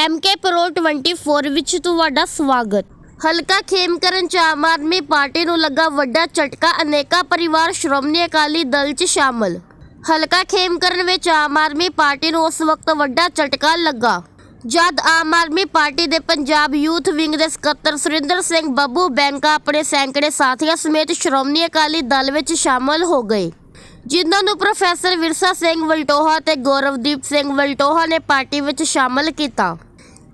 MK pro 24 ਵਿੱਚ ਤੁਹਾਡਾ ਸਵਾਗਤ। ਹਲਕਾ ਖੇਮਕਰਨ ਚ ਆਮ ਆਦਮੀ ਪਾਰਟੀ ਨੂੰ ਲੱਗਾ ਵੱਡਾ ਝਟਕਾ, ਅਨੇਕਾਂ ਪਰਿਵਾਰ ਸ਼੍ਰੋਮਣੀ ਅਕਾਲੀ ਦਲ ਚ ਸ਼ਾਮਲ। ਹਲਕਾ ਖੇਮਕਰਨ ਵਿੱਚ ਆਮ ਆਦਮੀ ਪਾਰਟੀ ਨੂੰ ਉਸ ਵਕਤ ਵੱਡਾ ਝਟਕਾ ਲੱਗਾ। ਜਦ ਆਮ ਆਦਮੀ ਪਾਰਟੀ ਦੇ ਪੰਜਾਬ ਯੂਥ ਵਿੰਗ ਦੇ ਸਕੱਤਰ ਸੁਰਿੰਦਰ ਸਿੰਘ ਬੱਬੂ ਬੈਂਕਾ ਆਪਣੇ ਸੈਂਕੜੇ ਸਾਥੀਆਂ ਸਮੇਤ ਸ਼੍ਰੋਮਣੀ ਅਕਾਲੀ ਦਲ ਵਿੱਚ ਸ਼ਾਮਲ ਹੋ ਗਏ। ਜਿਨ੍ਹਾਂ ਨੂੰ ਪ੍ਰੋਫੈਸਰ ਵਿਰਸਾ ਸਿੰਘ ਵਲਟੋਹਾ ਤੇ ਗੌਰਵਦੀਪ ਸਿੰਘ ਵਲਟੋਹਾ ਨੇ ਪਾਰਟੀ ਵਿੱਚ ਸ਼ਾਮਲ ਕੀਤਾ।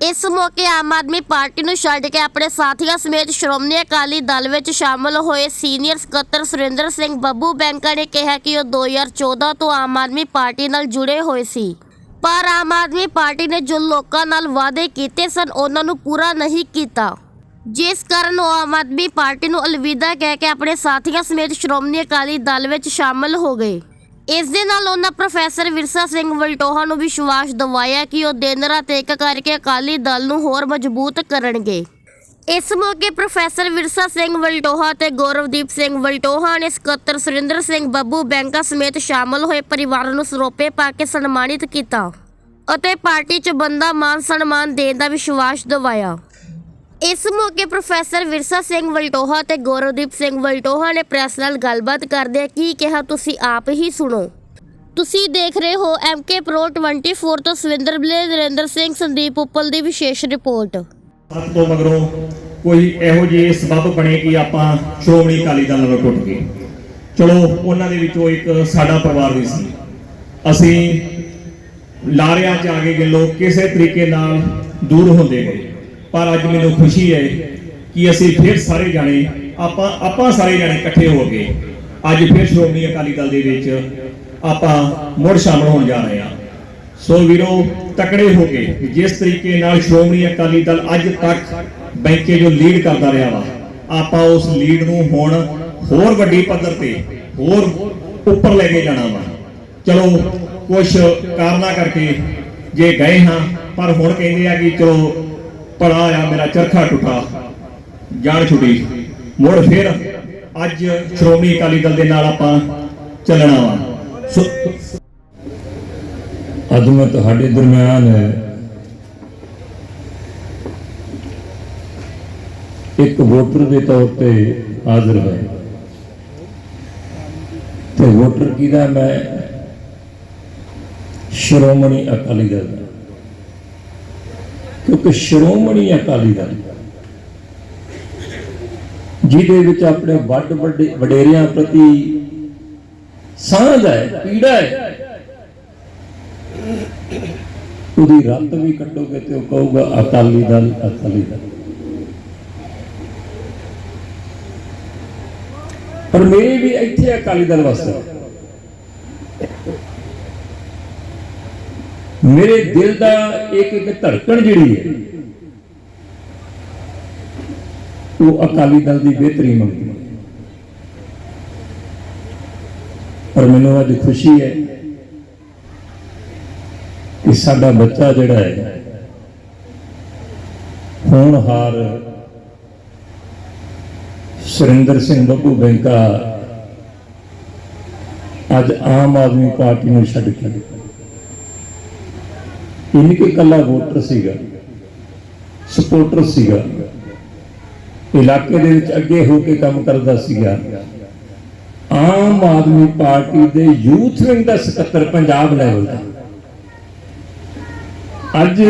ਇਸ ਮੌਕੇ ਆਮ ਆਦਮੀ ਪਾਰਟੀ ਨੂੰ ਛੱਡ ਕੇ ਆਪਣੇ ਸਾਥੀਆਂ ਸਮੇਤ ਸ਼੍ਰੋਮਣੀ ਅਕਾਲੀ ਦਲ ਵਿੱਚ ਸ਼ਾਮਲ ਹੋਏ ਸੀਨੀਅਰ ਸਕੱਤਰ ਸੁਰਿੰਦਰ ਸਿੰਘ ਬੱਬੂ ਬੈਂਕਾ ਨੇ ਕਿਹਾ ਕਿ ਉਹ 2014 ਤੋਂ ਆਮ ਆਦਮੀ ਪਾਰਟੀ ਨਾਲ ਜੁੜੇ ਹੋਏ ਸੀ। ਪਰ ਆਮ ਆਦਮੀ ਪਾਰਟੀ ਨੇ ਜੋ ਲੋਕਾਂ ਨਾਲ ਵਾਅਦੇ ਕੀਤੇ ਸਨ, ਉਹਨਾਂ ਨੂੰ ਪੂਰਾ ਨਹੀਂ ਕੀਤਾ। ਜਿਸ ਕਾਰਨ ਉਹ ਆਮ ਆਦਮੀ ਪਾਰਟੀ ਨੂੰ ਅਲਵਿਦਾ ਕਹਿ ਕੇ ਆਪਣੇ ਸਾਥੀਆਂ ਸਮੇਤ ਸ਼੍ਰੋਮਣੀ ਅਕਾਲੀ ਦਲ ਵਿੱਚ ਸ਼ਾਮਲ ਹੋ ਗਏ। ਇਸ ਦੇ ਨਾਲ ਉਹਨਾਂ ਪ੍ਰੋਫੈਸਰ ਵਿਰਸਾ ਸਿੰਘ ਵਲਟੋਹਾ ਨੂੰ ਵਿਸ਼ਵਾਸ ਦਿਵਾਇਆ ਕਿ ਉਹ ਦਿਨ ਰਾਤ ਇੱਕ ਕਰਕੇ ਅਕਾਲੀ ਦਲ ਨੂੰ ਹੋਰ ਮਜ਼ਬੂਤ ਕਰਨਗੇ। ਇਸ ਮੌਕੇ ਪ੍ਰੋਫੈਸਰ ਵਿਰਸਾ ਸਿੰਘ ਵਲਟੋਹਾ ਤੇ ਗੌਰਵਦੀਪ ਸਿੰਘ ਵਲਟੋਹਾ ਨੇ ਸਕੱਤਰ ਸੁਰਿੰਦਰ ਸਿੰਘ ਬੱਬੂ ਬੈਂਕਾ ਸਮੇਤ ਸ਼ਾਮਲ ਹੋਏ ਪਰਿਵਾਰਾਂ ਨੂੰ ਸਰੋਪੇ ਪਾ ਕੇ ਸਨਮਾਨਿਤ ਕੀਤਾ ਅਤੇ ਪਾਰਟੀ 'ਚ ਬੰਦਾ ਮਾਨ ਸਨਮਾਨ ਦੇਣ ਦਾ ਵਿਸ਼ਵਾਸ ਦਿਵਾਇਆ। ਇਸ ਮੌਕੇ ਪ੍ਰੋਫੈਸਰ ਵਿਰਸਾ ਸਿੰਘ ਵਲਟੋਹਾ ਤੇ ਗੌਰਵਦੀਪ ਸਿੰਘ ਵਲਟੋਹਾ ਨੇ ਪ੍ਰੈਸ ਨਾਲ ਗੱਲਬਾਤ ਕਰਦਿਆਂ ਕੀ ਕਿਹਾ, ਤੁਸੀਂ ਆਪ ਹੀ ਸੁਣੋ। ਤੁਸੀਂ ਦੇਖ ਰਹੇ ਹੋ ਐਮਕੇ ਪ੍ਰੋ 24 ਤੋਂ ਸਵਿੰਦਰ ਬਲੇ, ਨਰਿੰਦਰ ਸਿੰਘ, ਸੰਦੀਪ ਉੱਪਲ ਦੀ ਵਿਸ਼ੇਸ਼ ਰਿਪੋਰਟ। ਸਭ ਤੋਂ ਮਗਰੋਂ ਕੋਈ ਇਹੋ ਜਿਹੇ ਸਬਬ ਬਣੇ ਕਿ ਆਪਾਂ ਸ਼੍ਰੋਮਣੀ ਅਕਾਲੀ ਦਲ ਨਾਲ ਟੁੱਟ ਗਏ। ਚਲੋ, ਉਹਨਾਂ ਦੇ ਵਿੱਚੋਂ ਇੱਕ ਸਾਡਾ ਪਰਿਵਾਰ ਵੀ ਸੀ। ਅਸੀਂ ਲਾਰਿਆਂ 'ਚ ਆ ਗਏ ਲੋਕ ਕਿਸੇ ਤਰੀਕੇ ਨਾਲ ਦੂਰ ਹੁੰਦੇ ਗਏ। ਪਰ ਅੱਜ ਮੈਨੂੰ ਖੁਸ਼ੀ ਹੈ ਕਿ ਅਸੀਂ ਫਿਰ ਸਾਰੇ ਜਾਣੇ, ਆਪਾਂ ਆਪਾਂ ਸਾਰੇ ਜਾਣੇ ਇਕੱਠੇ ਹੋ ਗਏ ਅੱਜ ਫਿਰ ਸ਼੍ਰੋਮਣੀ ਅਕਾਲੀ ਦਲ ਦੇ ਵਿੱਚ ਆਪਾਂ ਮੁੜ ਸ਼ਾਮਲ ਹੋਣ ਜਾ ਰਹੇ ਹਾਂ। ਸੋ ਵੀਰੋ, ਤਕੜੇ ਹੋ ਕੇ ਜਿਸ ਤਰੀਕੇ ਨਾਲ ਸ਼੍ਰੋਮਣੀ ਅਕਾਲੀ ਦਲ ਅੱਜ ਤੱਕ ਬੈਂਕੇ ਜੋ ਲੀਡ ਕਰਦਾ ਰਿਹਾ ਵਾ, ਆਪਾਂ ਉਸ ਲੀਡ ਨੂੰ ਹੁਣ ਹੋਰ ਵੱਡੀ ਪੱਧਰ ਤੇ, ਹੋਰ ਉੱਪਰ ਲੈ ਕੇ ਜਾਣਾ ਵਾ। ਚਲੋ ਕੁਝ ਕਾਰਨਾ ਕਰਕੇ ਜੇ ਗਏ ਹਾਂ, ਪਰ ਹੁਣ ਕਹਿੰਦੇ ਆ ਕਿ ਚਲੋ ਭਲਾ ਆ, ਮੇਰਾ ਚਰਖਾ ਟੁੱਟਾ। ਜਾਣ ਛੁੱਟੀ। ਮੁੜ ਫਿਰ ਅੱਜ ਸ਼੍ਰੋਮਣੀ ਅਕਾਲੀ ਦਲ ਦੇ ਨਾਲ ਆਪਾਂ ਚੱਲਣਾ ਵਾ। ਸੋ ਅੱਜ ਮੈਂ ਤੁਹਾਡੇ ਦਰਮਿਆਨ ਇੱਕ ਵੋਟਰ ਦੇ ਤੌਰ ਤੇ ਹਾਜ਼ਰ ਹਾਂ। ਤੇ ਵੋਟਰ ਕਿਹਦਾ? ਮੈਂ ਸ਼੍ਰੋਮਣੀ ਅਕਾਲੀ ਦਲ ਦਾ ਸ਼੍ਰੋਮਣੀ ਅਕਾਲੀ ਦਲ, ਜਿਹਦੇ ਵਿੱਚ ਆਪਣੇ ਵੱਡ ਵੱਡੇ ਵਡੇਰਿਆਂ ਪ੍ਰਤੀ ਸਾਂਝ ਹੈ, ਪੀੜਾ ਹੈ, ਉਹਦੀ ਰੱਤ ਵੀ ਕੱਟੋਗੇ ਤੇ ਉਹ ਕਹੂਗਾ ਅਕਾਲੀ ਦਲ ਅਕਾਲੀ ਦਲ। ਪਰ ਮੇਰੀ ਵੀ ਇੱਥੇ ਅਕਾਲੀ ਦਲ ਵਸਦਾ ਮੇਰੇ ਦਿਲ ਦਾ ਇੱਕ ਇੱਕ ਧੜਕਣ ਜਿਹੜੀ ਹੈ, ਉਹ ਅਕਾਲੀ ਦਲ ਦੀ ਬਿਹਤਰੀ ਮੰਗਦੀ ਪਰ ਮੈਨੂੰ ਅੱਜ ਖੁਸ਼ੀ ਹੈ ਕਿ ਸਾਡਾ ਬੱਚਾ ਜਿਹੜਾ ਹੈ ਹੋਣਹਾਰ ਸੁਰਿੰਦਰ ਸਿੰਘ ਬੱਬੂ ਬੈਂਕਾ ਅੱਜ ਆਮ ਆਦਮੀ ਪਾਰਟੀ ਨੂੰ ਛੱਡ ਕੇ ਇਨ ਕੇ ਵੋਟਰ ਸੀਗਾ, ਸਪੋਰਟਰ ਸੀਗਾ, ਇਲਾਕੇ ਦੇ ਵਿੱਚ ਅੱਗੇ ਹੋ ਕੇ ਕੰਮ ਕਰਦਾ ਸੀਗਾ। ਆਮ ਆਦਮੀ ਪਾਰਟੀ ਦੇ ਯੂਥ ਵਿੰਗ ਦਾ ਸਕੱਤਰ ਪੰਜਾਬ ਲੈਵਲ ਦਾ ਅੱਜ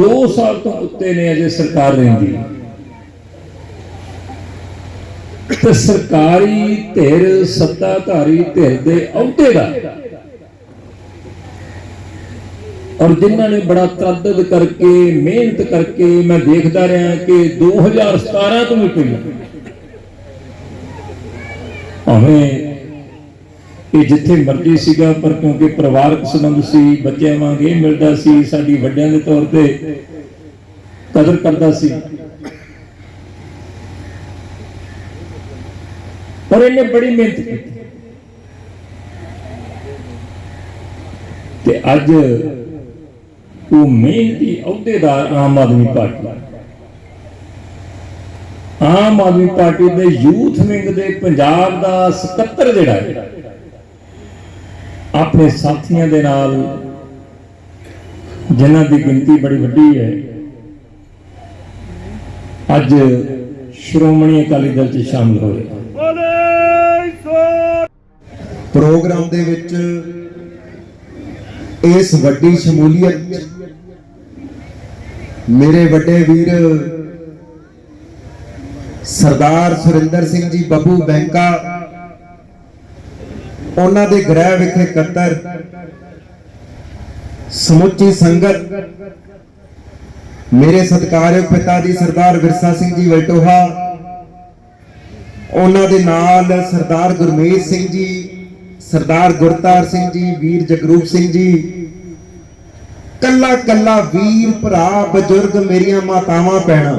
2 ਸਾਲ ਤੋਂ ਉੱਤੇ ਨੇ ਅਜੇ ਸਰਕਾਰ ਰਹਿੰਦੀ ਤੇ ਸਰਕਾਰੀ ਧਿਰ, ਸੱਤਾਧਾਰੀ ਧਿਰ ਦੇ ਅਹੁਦੇ ਦਾ ਔਰ ਜਿਨ੍ਹਾਂ ਨੇ ਬੜਾ ਤਰੱਦਦ ਕਰਕੇ, ਮਿਹਨਤ ਕਰਕੇ ਮੈਂ ਦੇਖਦਾ ਰਿਹਾ ਕਿ 2017 ਤੋਂ ਵੀ ਪਹਿਲਾਂ ਭਾਵੇਂ ਇਹ ਜਿੱਥੇ ਮਰਜ਼ੀ ਸੀਗਾ, ਪਰ ਕਿਉਂਕਿ ਪਰਿਵਾਰਕ ਸੰਬੰਧ ਸੀ, ਬੱਚਿਆਂ ਵਾਂਗ ਇਹ ਮਿਲਦਾ ਸੀ, ਸਾਡੀ ਵੱਡਿਆਂ ਦੇ ਤੌਰ ਤੇ ਕਦਰ ਕਰਦਾ ਸੀ। ਪਰ ਇਹਨੇ ਬੜੀ ਮਿਹਨਤ ਕੀਤੀ। ਤੇ ਅੱਜ ਉਹ ਮਿਹਨਤੀ ਅਹੁਦੇਦਾਰ ਆਮ ਆਦਮੀ ਪਾਰਟੀ। ਆਮ ਆਦਮੀ ਪਾਰਟੀ ਦੇ ਯੂਥ ਵਿੰਗ ਦੇ ਪੰਜਾਬ ਦਾ ਸਕੱਤਰ ਜਿਹੜਾ ਹੈ, ਆਪਣੇ ਸਾਥੀਆਂ ਦੇ ਨਾਲ ਜਿਨ੍ਹਾਂ ਦੀ ਗਿਣਤੀ ਬੜੀ ਵੱਡੀ ਹੈ, ਅੱਜ ਸ਼੍ਰੋਮਣੀ ਅਕਾਲੀ ਦਲ 'ਚ ਸ਼ਾਮਲ ਹੋਏ ਪ੍ਰੋਗਰਾਮ ਦੇ ਵਿੱਚ ਇਸ ਵੱਡੀ ਸ਼ਮੂਲੀਅਤ ਮੇਰੇ ਵੱਡੇ ਵੀਰ, ਸਰਦਾਰ ਸੁਰਿੰਦਰ ਸਿੰਘ ਜੀ ਬੱਬੂ ਬੈਂਕਾ, ਉਹਨਾਂ ਦੇ ਗ੍ਰਹਿ ਵਿਖੇ ਇਕੱਤਰ ਸਮੁੱਚੀ ਸੰਗਤ, ਮੇਰੇ ਸਤਿਕਾਰਯੋਗ ਪਿਤਾ ਜੀ ਸਰਦਾਰ ਵਿਰਸਾ ਸਿੰਘ ਜੀ ਵਲਟੋਹਾ, ਉਹਨਾਂ ਦੇ ਨਾਲ ਸਰਦਾਰ ਗੁਰਮੀਤ ਸਿੰਘ ਜੀ, ਸਰਦਾਰ ਗੁਰਤਾਰ ਸਿੰਘ ਜੀ, ਵੀਰ ਜਗਰੂਪ ਸਿੰਘ ਜੀ ਕੱਲਾ ਕੱਲਾ ਵੀਰ ਭਰਾ ਬਜ਼ੁਰਗ ਮੇਰੀਆਂ ਮਾਤਾਵਾਂ ਪੈਣਾ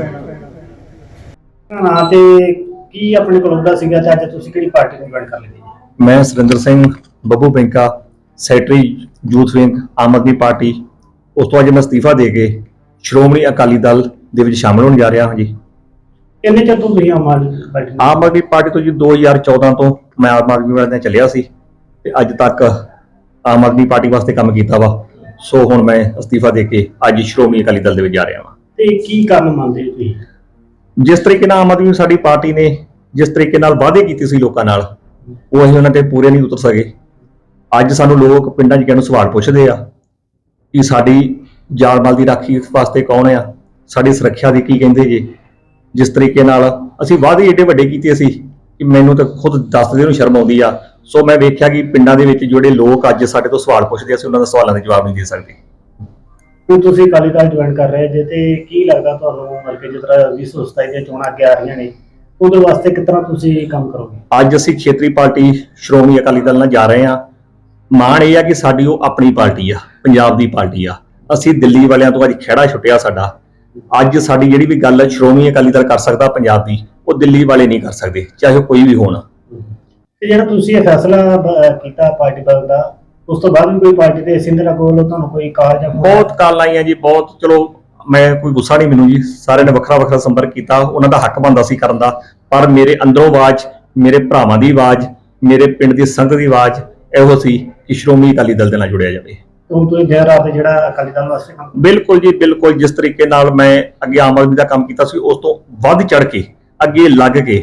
ਨਾਂ ਤੇ ਕੀ ਆਪਣੇ ਕੋਲ ਹੁੰਦਾ ਸੀਗਾ ਤੇ ਅੱਜ ਤੁਸੀਂ ਕਿਹੜੀ ਪਾਰਟੀ ਨੂੰ ਜੁਆਇਨ ਕਰ ਲਈ ਮੈਂ Surinder Singh Babbu Banka secretary youth wing Aam Aadmi party. ਉਸ ਤੋਂ ਅੱਜ ਮੈਂ ਅਸਤੀਫਾ ਦੇ ਕੇ ਸ਼੍ਰੋਮਣੀ ਅਕਾਲੀ ਦਲ ਦੇ ਵਿੱਚ ਸ਼ਾਮਲ ਹੋਣ ਜਾ ਰਿਹਾ ਹਾਂ ਜੀ। ਕਿੰਨੇ ਚਿਰ ਤੋਂ ਤੁਸੀਂ ਆਮ ਆਦਮੀ ਪਾਰਟੀ ਨਾਲ? ਆਮ ਆਦਮੀ ਪਾਰਟੀ ਤੋਂ ਜੀ 2014 ਤੋਂ ਮੈਂ ਆਮ ਆਦਮੀ ਪਾਰਟੀ ਨਾਲ ਚੱਲਿਆ ਸੀ ਤੇ ਅੱਜ ਤੱਕ ਆਮ ਆਦਮੀ ਪਾਰਟੀ ਵਾਸਤੇ ਕੰਮ ਕੀਤਾ ਵਾ। ਸੋ ਹੁਣ ਮੈਂ ਅਸਤੀਫਾ ਦੇ ਕੇ ਅੱਜ ਸ਼੍ਰੋਮਣੀ ਅਕਾਲੀ ਦਲ ਦੇ ਵਿੱਚ ਜਾ ਰਿਹਾ ਹਾਂ ਤੇ ਕੀ ਕਾਰਨ ਮੰਨਦੇ ਹੋ ਤੁਸੀਂ? ਜਿਸ ਤਰੀਕੇ ਨਾਲ ਆਮ ਆਦਮੀ ਸਾਡੀ ਪਾਰਟੀ ਨੇ ਜਿਸ ਤਰੀਕੇ ਨਾਲ ਵਾਅਦੇ ਕੀਤੇ ਸੀ ਲੋਕਾਂ ਨਾਲ ਉਹ ਅਸੀਂ ਉਹਨਾਂ ਤੇ ਪੂਰੇ ਨਹੀਂ ਉਤਰ ਸਕੇ। ਅੱਜ ਸਾਨੂੰ ਲੋਕ ਪਿੰਡਾਂ 'ਚ ਕਿਹਨੂੰ ਸਵਾਲ ਪੁੱਛਦੇ ਆ ਕਿ ਸਾਡੀ ਜਾਨ ਮਾਲ ਦੀ ਰਾਖੀ ਵਾਸਤੇ ਕੌਣ ਆ? ਸਾਡੀ ਸੁਰੱਖਿਆ ਦੀ ਕੀ ਕਹਿੰਦੇ ਜੀ? ਜਿਸ ਤਰੀਕੇ ਨਾਲ ਅਸੀਂ ਵਾਅਦੇ ਏਡੇ ਵੱਡੇ ਕੀਤੇ ਸੀ ਕਿ ਮੈਨੂੰ ਤਾਂ ਖੁਦ ਦੱਸਦੇ ਨੂੰ ਸ਼ਰਮ ਆਉਂਦੀ ਆ ਸੋ ਮੈਂ ਵੇਖਿਆ ਕਿ ਪਿੰਡਾਂ ਦੇ ਵਿੱਚ ਜਿਹੜੇ ਲੋਕ ਅੱਜ ਸਾਡੇ ਤੋਂ ਸਵਾਲ ਪੁੱਛਦੇ ਅਸੀਂ ਉਹਨਾਂ ਦੇ ਸਵਾਲਾਂ ਦੇ ਜਵਾਬ ਨਹੀਂ ਦੇ ਸਕਦੇ। ਹੁਣ ਤੁਸੀਂ ਅਕਾਲੀ ਦਲ ਜੁਆਇਨ ਕਰ ਰਹੇ ਜੇ ਤੇ ਕੀ ਲੱਗਦਾ ਤੁਹਾਨੂੰ ਮਤਲਬ ਕਿ ਜਿਸ ਤਰ੍ਹਾਂ 2027 ਦੀਆਂ ਚੋਣਾਂ ਅੱਗੇ ਆ ਰਹੀਆਂ ਨੇ ਉਹਦੇ ਵਾਸਤੇ ਕਿਸ ਤਰ੍ਹਾਂ ਤੁਸੀਂ ਕੰਮ ਕਰੋਗੇ? ਅੱਜ ਅਸੀਂ ਖੇਤਰੀ ਪਾਰਟੀ ਸ਼੍ਰੋਮਣੀ ਅਕਾਲੀ ਦਲ ਨਾਲ ਜਾ ਰਹੇ ਹਾਂ। ਮਾਣ ਇਹ ਆ ਕਿ ਸਾਡੀ ਉਹ ਆਪਣੀ ਪਾਰਟੀ ਆ ਪੰਜਾਬ ਦੀ ਪਾਰਟੀ ਆ। ਅਸੀਂ ਦਿੱਲੀ ਵਾਲਿਆਂ ਤੋਂ ਅੱਜ ਖਹਿੜਾ ਛੁੱਟਿਆ ਸਾਡਾ। ਅੱਜ ਸਾਡੀ ਜਿਹੜੀ ਵੀ ਗੱਲ ਸ਼੍ਰੋਮਣੀ ਅਕਾਲੀ ਦਲ ਕਰ ਸਕਦਾ ਪੰਜਾਬ ਦੀ ਉਹ ਦਿੱਲੀ ਵਾਲੇ ਨਹੀਂ ਕਰ ਸਕਦੇ ਚਾਹੇ ਕੋਈ ਵੀ ਹੋਣ। ਤੇ ਜਿਹੜਾ ਤੁਸੀਂ ਇਹ ਫੈਸਲਾ ਬ- ਕੀਤਾ ਪਾਰਟੀ ਬਦਲਣ ਦਾ ਉਸ ਤੋਂ ਬਾਅਦ ਵੀ ਕੋਈ ਪਾਰਟੀ ਦੇ ਸਿੰਦਰ ਕੋਲ ਤੁਹਾਨੂੰ ਕੋਈ ਕਾਲ ਜਾਂ phone ਬਹੁਤ ਕਾਲ ਆਈਆਂ ਜੀ ਬਹੁਤ ਚਲੋ ਮੈਂ ਕੋਈ ਗੁੱਸਾ ਨਹੀਂ ਮੈਨੂੰ ਜੀ ਸਾਰਿਆਂ ਨੇ ਵੱਖਰਾ ਵੱਖਰਾ ਸੰਪਰਕ ਕੀਤਾ ਉਹਨਾਂ ਦਾ ਹੱਕ ਬਣਦਾ ਸੀ ਕਰਨ ਦਾ ਪਰ ਮੇਰੇ ਅੰਦਰੋਂ ਆਵਾਜ਼ ਮੇਰੇ ਭਰਾਵਾਂ ਦੀ ਆਵਾਜ਼ ਮੇਰੇ ਪਿੰਡ ਦੀ ਸੰਗਤ ਦੀ ਆਵਾਜ਼ ਇਹੋ ਸੀ ਕਿ ਸ਼੍ਰੋਮਣੀ ਅਕਾਲੀ ਦਲ ਦੇ ਨਾਲ ਜੁੜਿਆ ਜਾਵੇ। ਹੁਣ ਤੁਸੀਂ ਦਿਨ ਰਾਤ ਜਿਹੜਾ ਅਕਾਲੀ ਦਲ ਵਾਸਤੇ ਕੰਮ ਬਿਲਕੁਲ ਜੀ ਬਿਲਕੁਲ ਜਿਸ ਤਰੀਕੇ ਨਾਲ ਮੈਂ ਅੱਗੇ ਆਮ ਆਦਮੀ ਦਾ ਕੰਮ ਕੀਤਾ ਸੀ ਉਸ ਤੋਂ ਵੱਧ ਚੜ ਕੇ ਅੱਗੇ ਲੱਗ ਕੇ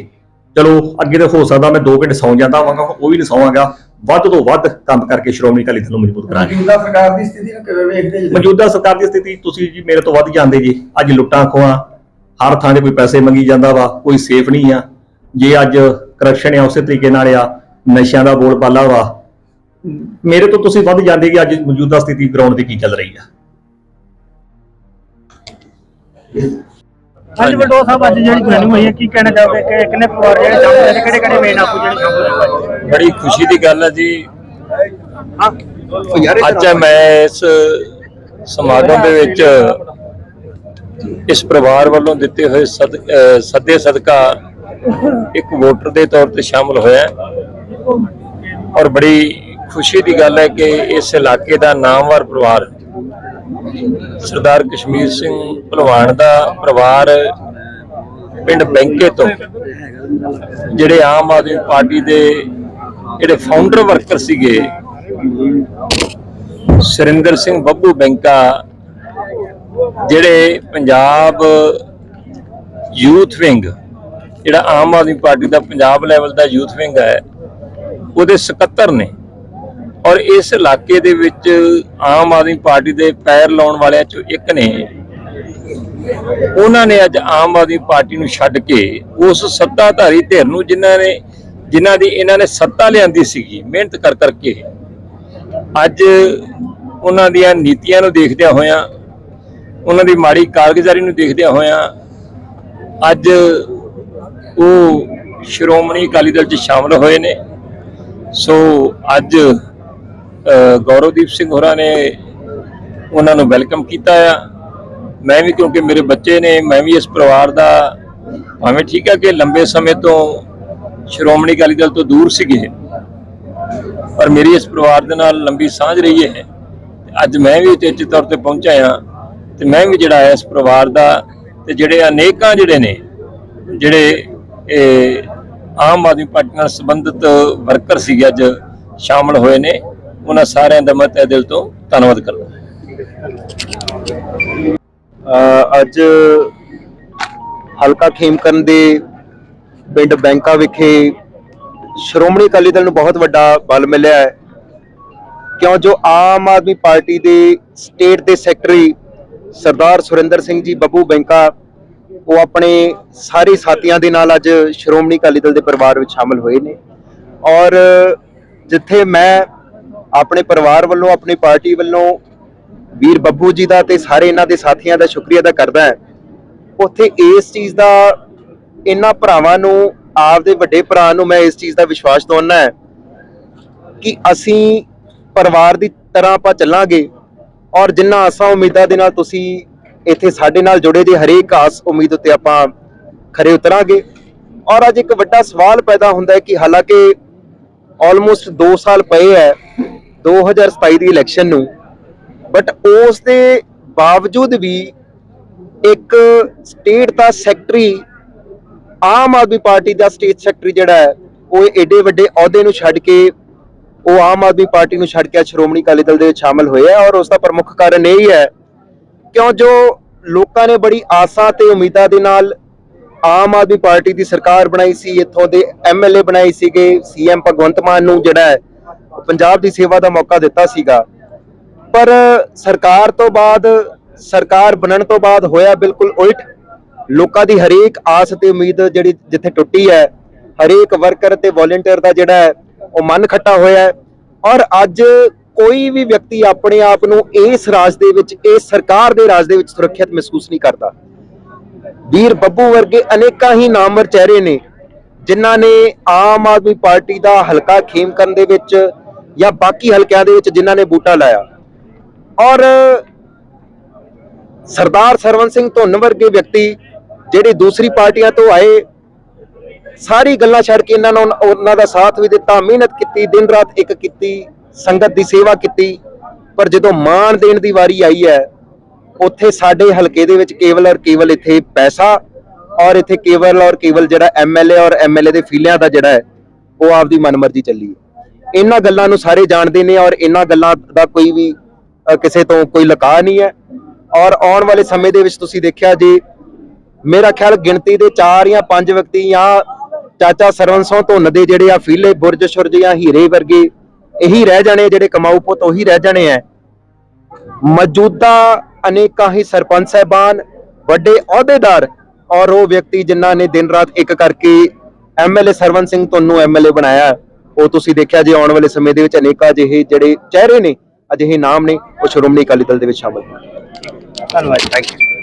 ਚਲੋ ਅੱਗੇ ਤਾਂ ਹੋ ਸਕਦਾ ਮੈਂ 2 ਘੰਟੇ ਸੌਂ ਜਾਂਦਾ ਹੋਵਾਂਗਾ ਉਹ ਵੀ ਨਹੀਂ ਸੌਵਾਂਗਾ। ਵੱਧ ਤੋਂ ਵੱਧ ਕੰਮ ਕਰਕੇ ਸ਼੍ਰੋਮਣੀ ਅਕਾਲੀ ਦਲ ਨੂੰ ਮਜ਼ਬੂਤ ਕਰਾਂਗੇ। ਮੌਜੂਦਾ ਸਰਕਾਰ ਦੀ ਸਥਿਤੀ ਨੂੰ ਕਿਵੇਂ ਵੇਖਦੇ ਜੀ? ਮੌਜੂਦਾ ਸਰਕਾਰ ਦੀ ਸਥਿਤੀ ਤੁਸੀਂ ਜੀ ਮੇਰੇ ਤੋਂ ਵੱਧ ਜਾਣਦੇ ਜੀ। ਅੱਜ ਲੁੱਟਾਂ ਖੋਹਾਂ ਹਰ ਥਾਂ 'ਤੇ ਕੋਈ ਪੈਸੇ ਮੰਗੀ ਜਾਂਦਾ ਵਾ ਕੋਈ ਸੇਫ ਨਹੀਂ ਆ। ਜੇ ਅੱਜ ਕਰਪਸ਼ਨ ਆ ਉਸੇ ਤਰੀਕੇ ਨਾਲ ਆ ਨਸ਼ਿਆਂ ਦਾ ਬੋਲ ਬਾਲਾ ਵਾ। ਮੇਰੇ ਤੋਂ ਤੁਸੀਂ ਵੱਧ ਜਾਣਦੇ ਕਿ ਅੱਜ ਮੌਜੂਦਾ ਸਥਿਤੀ ਗਰਾਊਂਡ ਦੀ ਕੀ ਚੱਲ ਰਹੀ ਆ? ਅੱਜ ਵੱਡੋ ਸਾਹਿਬ ਅੱਜ ਜਿਹੜੀ ਜੁਆਇਨਿੰਗ ਹੋਈ ਹੈ ਕੀ ਕਹਿਣਾ ਚਾਹੋਗੇ? ਕਿ ਕਿੰਨੇ ਪਰਿਵਾਰ ਜਿਹੜੇ ਸ਼ਾਮਲ ਨੇ ਕਿਹੜੇ ਕਿਹੜੇ ਮੇਨ ਆਪੂ ਜਿਹੜੇ ਸ਼ਾਮਲ ਨੇ? ਬੜੀ ਖੁਸ਼ੀ ਦੀ ਗੱਲ ਹੈ ਜੀ। ਅੱਜ ਮੈਂ ਇਸ ਸਮਾਗਮ ਦੇ ਵਿੱਚ ਇਸ ਪਰਿਵਾਰ ਵੱਲੋਂ ਦਿੱਤੇ ਹੋਏ ਸੱਦੇ ਸਦਕਾ ਇੱਕ ਵੋਟਰ ਦੇ ਤੌਰ ਤੇ ਸ਼ਾਮਲ ਹੋਇਆ ਔਰ ਬੜੀ ਖੁਸ਼ੀ ਦੀ ਗੱਲ ਹੈ ਕਿ ਇਸ ਇਲਾਕੇ ਦਾ ਨਾਮਵਰ ਪਰਿਵਾਰ ਸਰਦਾਰ ਕਸ਼ਮੀਰ ਸਿੰਘ ਭਲਵਾਨ ਦਾ ਪਰਿਵਾਰ ਪਿੰਡ ਬੈਂਕੇ ਤੋਂ, ਜਿਹੜੇ ਆਮ ਆਦਮੀ ਪਾਰਟੀ ਦੇ ਜਿਹੜੇ ਫਾਊਂਡਰ ਵਰਕਰ ਸੀਗੇ, ਸੁਰਿੰਦਰ ਸਿੰਘ ਬੱਬੂ ਬੈਂਕਾ, ਜਿਹੜੇ ਪੰਜਾਬ ਯੂਥ ਵਿੰਗ, ਜਿਹੜਾ ਆਮ ਆਦਮੀ ਪਾਰਟੀ ਦਾ ਪੰਜਾਬ ਲੈਵਲ ਦਾ ਯੂਥ ਵਿੰਗ ਹੈ, ਉਹਦੇ ਸਕੱਤਰ ਨੇ। ਔਰ ਇਸ ਇਲਾਕੇ ਦੇ ਵਿੱਚ ਆਮ ਆਦਮੀ ਪਾਰਟੀ ਦੇ ਪੈਰ ਲਾਉਣ ਵਾਲਿਆਂ ਚੋਂ ਇੱਕ ਨੇ। ਉਹਨਾਂ ਨੇ ਅੱਜ ਆਮ ਆਦਮੀ ਪਾਰਟੀ ਨੂੰ ਛੱਡ ਕੇ ਉਸ ਸੱਤਾਧਾਰੀ ਧਿਰ ਨੂੰ ਜਿਨ੍ਹਾਂ ਨੇ ਜਿਨ੍ਹਾਂ ਦੀ ਇਹਨਾਂ ਨੇ ਸੱਤਾ ਲਿਆਂਦੀ ਸੀਗੀ, ਮਿਹਨਤ ਕਰ ਕਰਕੇ। ਅੱਜ ਉਹਨਾਂ ਦੀਆਂ ਨੀਤੀਆਂ ਨੂੰ ਦੇਖਦਿਆਂ ਹੋਇਆਂ, ਉਹਨਾਂ ਦੀ ਮਾੜੀ ਕਾਰਗੁਜ਼ਾਰੀ ਨੂੰ ਦੇਖਦਿਆਂ ਹੋਇਆਂ, ਅੱਜ ਉਹ ਸ਼੍ਰੋਮਣੀ ਅਕਾਲੀ ਦਲ 'ਚ ਸ਼ਾਮਲ ਹੋਏ ਨੇ। ਸੋ ਅੱਜ ਗੌਰਵਦੀਪ ਸਿੰਘ ਹੋਰਾਂ ਨੇ ਉਹਨਾਂ ਨੂੰ ਵੈਲਕਮ ਕੀਤਾ ਆ। ਮੈਂ ਵੀ ਕਿਉਂਕਿ ਮੇਰੇ ਬੱਚੇ ਨੇ, ਮੈਂ ਵੀ ਇਸ ਪਰਿਵਾਰ ਦਾ ਭਾਵੇਂ ਠੀਕ ਹੈ ਕਿ ਲੰਬੇ ਸਮੇਂ ਤੋਂ ਸ਼੍ਰੋਮਣੀ ਅਕਾਲੀ ਦਲ ਤੋਂ ਦੂਰ ਸੀਗੇ। ਪਰ ਮੇਰੀ ਇਸ ਪਰਿਵਾਰ ਦੇ ਨਾਲ ਲੰਬੀ ਸਾਂਝ ਰਹੀ ਹੈ। ਅੱਜ ਮੈਂ ਵੀ ਉਚੇਚੇ ਤੌਰ ਤੇ ਪਹੁੰਚਿਆ ਹਾਂ ਤੇ ਮੈਂ ਵੀ ਜਿਹੜਾ ਹੈ ਇਸ ਪਰਿਵਾਰ ਦਾ ਤੇ ਜਿਹੜੇ ਅਨੇਕਾਂ ਜਿਹੜੇ ਨੇ, ਜਿਹੜੇ ਇਹ ਆਮ ਆਦਮੀ ਪਾਰਟੀ ਨਾਲ ਸੰਬੰਧਿਤ ਵਰਕਰ ਸੀਗੇ ਅੱਜ ਸ਼ਾਮਲ ਹੋਏ ਨੇ। ਉਹਨਾਂ ਸਾਰਿਆਂ ਦਾ ਮੈਂ ਤਹਿ ਦਿਲ ਤੋਂ ਧੰਨਵਾਦ ਕਰਦਾ ਅੱਜ ਹਲਕਾ ਖੇਮਕਰਨ ਦੇ ਪਿੰਡ ਬੈਂਕਾ ਵਿਖੇ ਸ਼੍ਰੋਮਣੀ ਅਕਾਲੀ ਦਲ ਨੂੰ ਬਹੁਤ ਵੱਡਾ ਬਲ ਮਿਲਿਆ ਹੈ। ਕਿਉਂ ਜੋ ਆਮ ਆਦਮੀ ਪਾਰਟੀ ਦੇ ਸਟੇਟ ਦੇ ਸੈਕਟਰੀ ਸਰਦਾਰ ਸੁਰਿੰਦਰ ਸਿੰਘ ਜੀ ਬੱਬੂ ਬੈਂਕਾ, ਉਹ ਆਪਣੇ ਸਾਰੇ ਸਾਥੀਆਂ ਦੇ ਨਾਲ ਅੱਜ ਸ਼੍ਰੋਮਣੀ ਅਕਾਲੀ ਦਲ ਦੇ ਪਰਿਵਾਰ ਵਿੱਚ ਸ਼ਾਮਲ ਹੋਏ ਨੇ। ਔਰ ਜਿੱਥੇ ਮੈਂ ਆਪਣੇ ਪਰਿਵਾਰ ਵੱਲੋਂ, ਆਪਣੀ ਪਾਰਟੀ ਵੱਲੋਂ ਵੀਰ ਬੱਬੂ ਜੀ ਦਾ ਤੇ ਸਾਰੇ ਇਹਨਾਂ ਦੇ ਸਾਥੀਆਂ ਦਾ ਸ਼ੁਕਰੀਆ ਅਦਾ ਕਰਦਾ ਹੈ। ਉੱਥੇ ਇਸ ਚੀਜ਼ ਦਾ ਇਹਨਾਂ ਭਰਾਵਾਂ ਨੂੰ, ਆਪਦੇ ਵੱਡੇ ਭਰਾ ਨੂੰ ਮੈਂ ਇਸ ਚੀਜ਼ ਦਾ ਵਿਸ਼ਵਾਸ ਦਿਵਾਉਣਾ ਹੈ ਕਿ ਅਸੀਂ ਪਰਿਵਾਰ ਦੀ ਤਰ੍ਹਾਂ ਆਪਾਂ ਚੱਲਾਂਗੇ ਔਰ ਜਿੰਨਾ ਆਸਾਂ ਉਮੀਦਾਂ ਦੇ ਨਾਲ ਤੁਸੀਂ ਇੱਥੇ ਸਾਡੇ ਨਾਲ ਜੁੜੇ ਜੇ, ਹਰੇਕ ਆਸ ਉਮੀਦ ਉੱਤੇ ਆਪਾਂ ਖਰੇ ਉਤਰਾਂਗੇ। ਔਰ ਅੱਜ ਇੱਕ ਵੱਡਾ ਸਵਾਲ ਪੈਦਾ ਹੁੰਦਾ ਹੈ ਕਿ ਹਾਲਾਂਕਿ ਆਲਮੋਸਟ 2 ਸਾਲ ਪਏ ਹੈ 2027 ਦੀ ਇਲੈਕਸ਼ਨ ਨੂੰ ਬਟ ਉਸ ਦੇ ਬਾਵਜੂਦ ਵੀ ਇੱਕ ਸਟੇਟ ਦਾ ਸੈਕਟਰੀ ਆਮ ਆਦਮੀ ਪਾਰਟੀ ਦਾ ਸਟੇਟ ਸੈਕਟਰੀ ਜਿਹੜਾ ਹੈ, ਉਹ ਏਡੇ ਵੱਡੇ ਅਹੁਦੇ ਨੂੰ ਛੱਡ ਕੇ, ਉਹ ਆਮ ਆਦਮੀ ਪਾਰਟੀ ਨੂੰ ਛੱਡ ਕੇ ਸ਼੍ਰੋਮਣੀ ਅਕਾਲੀ ਦਲ ਦੇ ਵਿੱਚ ਸ਼ਾਮਲ ਹੋਏ ਆ ਔਰ ਉਸ ਦਾ ਪ੍ਰਮੁੱਖ ਕਾਰਨ ਇਹ ਹੀ ਹੈ ਕਿਉਂ ਜੋ ਲੋਕਾਂ ਨੇ ਬੜੀ ਆਸਾਂ ਤੇ ਉਮੀਦਾਂ ਦੇ ਨਾਲ ਆਮ ਆਦਮੀ ਪਾਰਟੀ ਦੀ ਸਰਕਾਰ ਬਣਾਈ ਸੀ, ਇੱਥੋਂ ਦੇ ਐਮਐਲਏ ਬਣਾਈ ਸੀਗੇ ਸੀਐਮ ਭਗਵੰਤ ਮਾਨ ਨੂੰ ਜਿਹੜਾ ਹੈ ਪੰਜਾਬ ਦੀ ਸੇਵਾ ਦਾ ਮੌਕਾ ਦਿੱਤਾ ਸੀਗਾ। ਪਰ ਸਰਕਾਰ ਤੋਂ ਬਾਅਦ, ਸਰਕਾਰ ਬਣਨ ਤੋਂ ਬਾਅਦ ਹੋਇਆ ਬਿਲਕੁਲ ਉਲਟ। ਲੋਕਾਂ ਦੀ ਹਰੇਕ ਆਸ ਤੇ ਉਮੀਦ ਜਿਹੜੀ ਜਿੱਥੇ ਟੁੱਟੀ ਹੈ, ਹਰੇਕ ਵਰਕਰ ਤੇ ਵੋਲੰਟੀਅਰ ਦਾ ਜਿਹੜਾ ਹੈ, ਉਹ ਮਨ ਖੱਟਾ ਹੋਇਆ ਹੈ। ਔਰ ਅੱਜ ਕੋਈ ਵੀ ਵਿਅਕਤੀ ਆਪਣੇ ਆਪ ਨੂੰ ਇਸ ਰਾਜ ਦੇ ਵਿੱਚ, ਇਸ ਸਰਕਾਰ ਦੇ ਰਾਜ ਦੇ ਵਿੱਚ ਸੁਰੱਖਿਅਤ ਮਹਿਸੂਸ ਨਹੀਂ ਕਰਦਾ। ਵੀਰ ਬੱਬੂ ਵਰਗੇ ਅਨੇਕਾਂ ਹੀ ਨਾਮਵਰ ਚਿਹਰੇ ਨੇ, ਜਿਨ੍ਹਾਂ ਨੇ ਆਮ ਆਦਮੀ ਪਾਰਟੀ ਦਾ ਹਲਕਾ ਖੇਮ ਕਰਨ ਦੇ ਵਿੱਚ ਜਾਂ ਬਾਕੀ ਹਲਕਿਆਂ ਦੇ ਵਿੱਚ ਜਿਨ੍ਹਾਂ ਨੇ ਬੂਟਾ ਲਾਇਆ। ਔਰ ਸਰਦਾਰ ਸਰਵਨ ਸਿੰਘ ਧੁੰਨ ਵਰਗੇ ਵਿਅਕਤੀ ਜਿਹੜੇ ਦੂਸਰੀ ਪਾਰਟੀਆਂ ਤੋਂ ਆਏ, ਸਾਰੀ ਗੱਲਾਂ ਛੱਡ ਕੇ ਇਹਨਾਂ ਨੂੰ ਉਹਨਾਂ ਦਾ ਸਾਥ ਵੀ ਦਿੱਤਾ, ਮਿਹਨਤ ਕੀਤੀ ਦਿਨ ਰਾਤ ਇੱਕ ਕੀਤੀ, ਸੰਗਤ ਦੀ ਸੇਵਾ ਕੀਤੀ। ਪਰ ਜਦੋਂ ਮਾਣ ਦੇਣ ਦੀ ਵਾਰੀ ਆਈ ਹੈ, ਉੱਥੇ ਸਾਡੇ ਹਲਕੇ ਦੇ ਵਿੱਚ ਕੇਵਲ ਔਰ ਕੇਵਲ ਇੱਥੇ ਪੈਸਾ ਔਰ ਇੱਥੇ ਕੇਵਲ ਔਰ ਕੇਵਲ ਜਿਹੜਾ ਐਮਐਲਏ ਔਰ ਐਮਐਲਏ ਦੇ ਫੀਲਿਆਂ ਦਾ ਜਿਹੜਾ ਹੈ, ਉਹ ਆਪਦੀ ਮਨਮਰਜ਼ੀ ਚੱਲੀ ਹੈ। ਇਹਨਾਂ ਗੱਲਾਂ ਨੂੰ ਸਾਰੇ ਜਾਣਦੇ ਨੇ ਔਰ ਇਹਨਾਂ ਗੱਲਾਂ ਦਾ ਕੋਈ ਵੀ ਕਿਸੇ ਤੋਂ ਕੋਈ ਲਕਾ ਨਹੀਂ ਹੈ। ਔਰ ਆਉਣ ਵਾਲੇ ਸਮੇਂ ਦੇ ਵਿੱਚ ਤੁਸੀਂ ਦੇਖਿਆ ਜੀ ਮੇਰਾ ਖਿਆਲ ਗਿਣਤੀ ਦੇ 4 ਜਾਂ 5 ਵਿਅਕਤੀ ਜਾਂ ਚਾਚਾ ਸਰਵਨ ਸਿੰਘ ਧੁੰਨ ਦੇ ਜਿਹੜੇ ਆ ਫੀਲੇ ਬੁਰਜ ਸ਼ੁਰਜ ਜਾਂ ਹੀਰੇ ਵਰਗੇ ਇਹੀ ਰਹਿ ਜਾਣੇ ਜਿਹੜੇ ਕਮਾਊ ਪੁੱਤ ਉਹੀ ਰਹਿ ਜਾਣੇ ਐ ਮੌਜੂਦਾ ਅਨੇਕਾਂ ਹੀ ਸਰਪੰਚ ਸਾਹਿਬਾਨ, ਵੱਡੇ ਅਹੁਦੇਦਾਰ ਔਰ ਉਹ ਵਿਅਕਤੀ ਜਿਨ੍ਹਾਂ ਨੇ ਦਿਨ ਰਾਤ ਇੱਕ ਕਰਕੇ ਐਮਐਲਏ ਸਰਵਨ ਸਿੰਘ ਧੁੰਨ ਨੂੰ ਐਮਐਲਏ ਬਣਾਇਆ। ਉਹ ਤੁਸੀਂ ਦੇਖਿਆ ਜੇ ਆਉਣ ਵਾਲੇ ਸਮੇਂ ਦੇ ਵਿੱਚ ਅਨੇਕਾਂ ਅਜਿਹੇ ਜਿਹੜੇ ਚਿਹਰੇ ਨੇ, ਅਜਿਹੇ ਨਾਮ ਨੇ, ਉਹ ਸ਼੍ਰੋਮਣੀ ਅਕਾਲੀ ਦਲ ਦੇ ਵਿੱਚ ਸ਼ਾਮਲ ਹੋਣਗੇ। ਧੰਨਵਾਦ ਥੈਂਕ ਯੂ